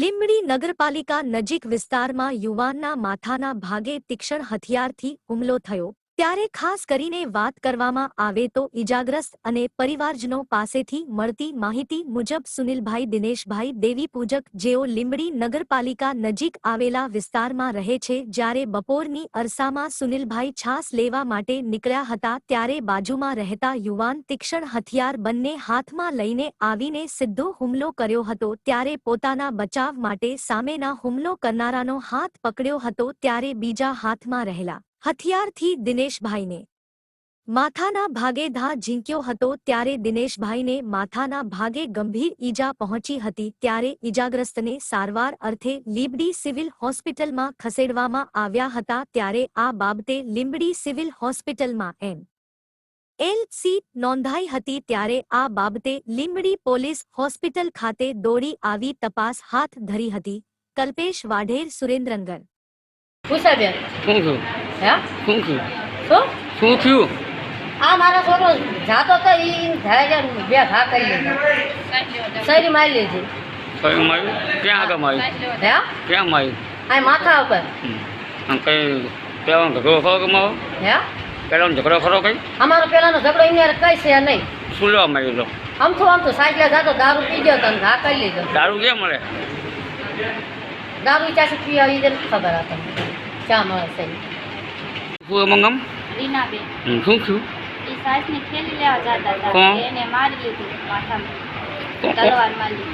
લીંબડી નગરપાલિકા નજીક વિસ્તારમાં યુવાનના માથાના ભાગે તીક્ષ્ણ હથિયારથી હુમલો થયો. ત્યારે ખાસ કરીને વાત કરવામાં આવે તો ઈજાગ્રસ્ત અને પરિવારજનો પાસેથી મળતી માહિતી મુજબ સુનિલભાઈ દિનેશભાઈ દેવી પૂજક, જેઓ લીંબડી નગરપાલિકા નજીક આવેલા વિસ્તારમાં રહે છે, જ્યારે બપોરની અરસામાં સુનિલભાઈ છાસ લેવા માટે નીકળ્યા હતા, ત્યારે બાજુમાં રહેતા યુવાન તીક્ષ્ણ હથિયાર બંને હાથમાં લઈને આવીને સીધો હુમલો કર્યો હતો. ત્યારે પોતાના બચાવ માટે સામેના હુમલો કરનારાનો હાથ પકડ્યો હતો, ત્યારે બીજા હાથમાં રહેલા હથિયારથી દિનેશભાઈને. માથાના ભાગે ધા ઝીંક્યો હતો ત્યારે દિનેશભાઈને માથાના ભાગે ગંભીર ઈજા પહોંચી હતી ત્યારે ઈજાગ્રસ્તને સારવાર અર્થે લીંબડી સિવિલ હોસ્પિટલમાં ખસેડવામાં આવ્યા હતા ત્યારે આ બાબતે લીંબડી સિવિલ હોસ્પિટલમાં એમ. એલ સી નોંધાઈ હતી ત્યારે આ બાબતે લીંબડી પોલીસ હોસ્પિટલ ખાતે દોડી આવી તપાસ હાથ ધરી હતી. કલ્પેશ વાઢેર સુરેન્દ્રનગર. હે? શું થયું? શું? શું થયું? આ મારો છોકરો જાતો તો ઈ ધારે બે ઘા કરી લીધા શરીર મારી લીધી કઈ માર્યું ક્યાં આગળ માર્યું હે? ક્યાં માર્યું આ માથા ઉપર. કઈ પેલા ઝઘડો ખરો કે મારો? હે? પેલાનો ઝઘડો ખરો કઈ? અમારો પેલાનો ઝઘડો અહીંયા કઈ છે નહીં. શું લેવા તો? આમ તો આમ તો સાયકલે જાતો દારૂ પી ગયો તો ઘા કરી લીધો. દારૂ ક્યાં મળે? દારૂ ચાસી પી આવી ખબર તમને. ચા મળે છે શું એમાં ગામ રીનાબેન શું થયું? એ સાસને ખેલી લેવા જતા હતા. એને મારી લીધું માથામાં. તલવાર મારી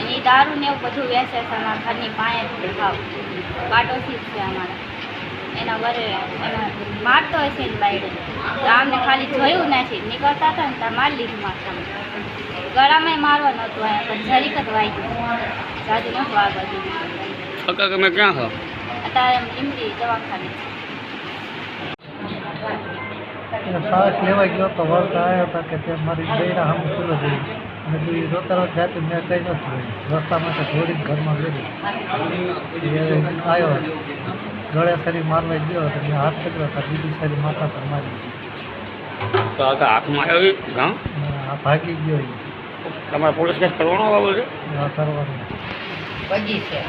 એની દારૂ ને એવું બધું વેચે છે અમારા ઘરની પાસે ભાવ. પાટોથી જ છે અમારા. એના વરે એનો મારતો હશે ને બાયડે. તો આમને ખાલી જોયું નથી. નીકળતા હતા ને ત્યાં મારી લીધું માથામાં. ગળામાં મારવા નહોતું આવ્યા પણ જરીક જ વાગ્યું. જાજુ નહોતું આગળ કાકા તમે ક્યાં છો અત્યારે લીમડી દવાખાને. શ્વાસ લેવા ગયો તો વર્ત આવ્યો હતા કે તે મારી બૈરા હમ ચૂલો જોઈ અને બીજું એ રોતા રોત જાતે મેં કંઈ નથી જોયું રસ્તામાં તો દોડીને ઘરમાં લીધી આવ્યો. ગળે શરીર મારવા ગયો તો મેં હાથ પકડ્યો હતા બીજી શરીર માથા પર મારી તો હાથમાં આવ્યો? ગામ ભાગી ગયો એ તમારે પોલીસ કેસ કરવાનો બાબત છે? ના કરવાનું. છે.